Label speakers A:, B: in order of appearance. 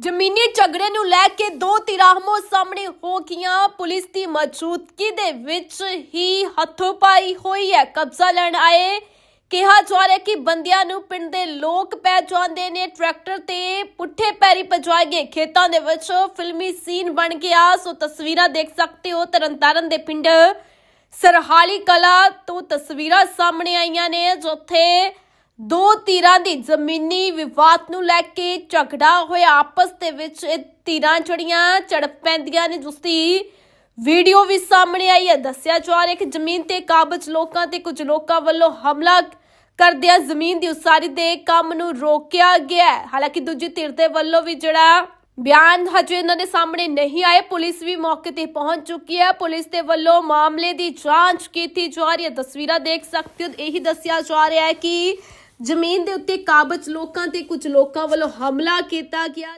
A: ਜ਼ਮੀਨੀ ਝਗੜੇ ਨੂੰ ਲੈ ਕੇ ਦੋ ਧਿਰਾਮੋ ਸਾਹਮਣੇ ਹੋ ਗਈਆਂ। ਪੁਲਿਸ ਦੀ ਮੌਜੂਦਗੀ ਦੇ ਵਿੱਚ ਹੀ ਹੱਥੋਂ ਪਾਈ ਹੋਈ ਹੈ। ਕਬਜ਼ਾ ਲੈਣ ਆਏ। ਕਿਹਾ ਜਾ ਰਿਹਾ ਕਿ ਬੰਦਿਆਂ ਨੂੰ ਪਿੰਡ ਦੇ ਲੋਕ ਪੈ ਜਾਂਦੇ ਨੇ। ਟਰੈਕਟਰ ਤੇ ਪੁੱਠੇ ਪੈਰੀ ਭਜਵਾਏ ਗਏ। ਖੇਤਾਂ ਦੇ ਵਿੱਚ ਫਿਲਮੀ ਸੀਨ ਬਣ ਗਿਆ। ਸੋ ਤਸਵੀਰਾਂ ਦੇਖ ਸਕਦੇ ਹੋ। ਤਰਨਤਾਰਨ ਦੇ ਪਿੰਡ ਸਰਹਾਲੀ ਕਲਾ ਤੋਂ ਤਸਵੀਰਾਂ ਸਾਹਮਣੇ ਆਈਆਂ ਨੇ, ਜਿੱਥੇ ਦੋ ਧਿਰਾਂ ਦੀ ਜ਼ਮੀਨੀ ਵਿਵਾਦ ਨੂੰ ਲੈ ਕੇ ਝਗੜਾ ਹੋਇਆ। ਆਪਸ ਦੇ ਵਿੱਚ ਇਹ ਧਿਰਾਂ ਜੜੀਆਂ ਝੜਪ ਪੈਂਦੀਆਂ ਨੇ। ਜਿਸ ਦੀ ਵੀਡੀਓ ਵੀ ਸਾਹਮਣੇ ਆਈ ਹੈ। ਦੱਸਿਆ ਜਾ ਰਿਹਾ ਕਿ ਜ਼ਮੀਨ ਤੇ ਕਾਬਜ ਲੋਕਾਂ ਤੇ ਕੁਝ ਲੋਕਾਂ ਵੱਲੋਂ ਹਮਲਾ ਕਰਦਿਆਂ ਜ਼ਮੀਨ ਦੀ ਉਸਾਰੀ ਦੇ ਕੰਮ ਨੂੰ ਰੋਕਿਆ ਗਿਆ ਹਾਲਾਂਕਿ ਦੂਜੀ ਧਿਰ ਦੇ ਵੱਲੋਂ ਵੀ ਜਿਹੜਾ ਬਿਆਨ ਹਜੇ ਇਹਨਾਂ ਦੇ ਸਾਹਮਣੇ ਨਹੀਂ ਆਏ। ਪੁਲਿਸ ਵੀ ਮੌਕੇ ਤੇ ਪਹੁੰਚ ਚੁੱਕੀ ਹੈ। ਪੁਲਿਸ ਦੇ ਵੱਲੋਂ ਮਾਮਲੇ ਦੀ ਜਾਂਚ ਕੀਤੀ ਜਾ ਰਹੀ ਹੈ। ਤਸਵੀਰਾਂ ਦੇਖ ਸਕਦੇ ਹੋ। ਇਹੀ ਦੱਸਿਆ ਜਾ ਰਿਹਾ ਹੈ ਕਿ ਜ਼ਮੀਨ ਦੇ ਉੱਤੇ ਕਾਬਜ ਲੋਕਾਂ ਤੇ ਕੁਝ ਲੋਕਾਂ ਵੱਲੋਂ ਹਮਲਾ ਕੀਤਾ ਗਿਆ।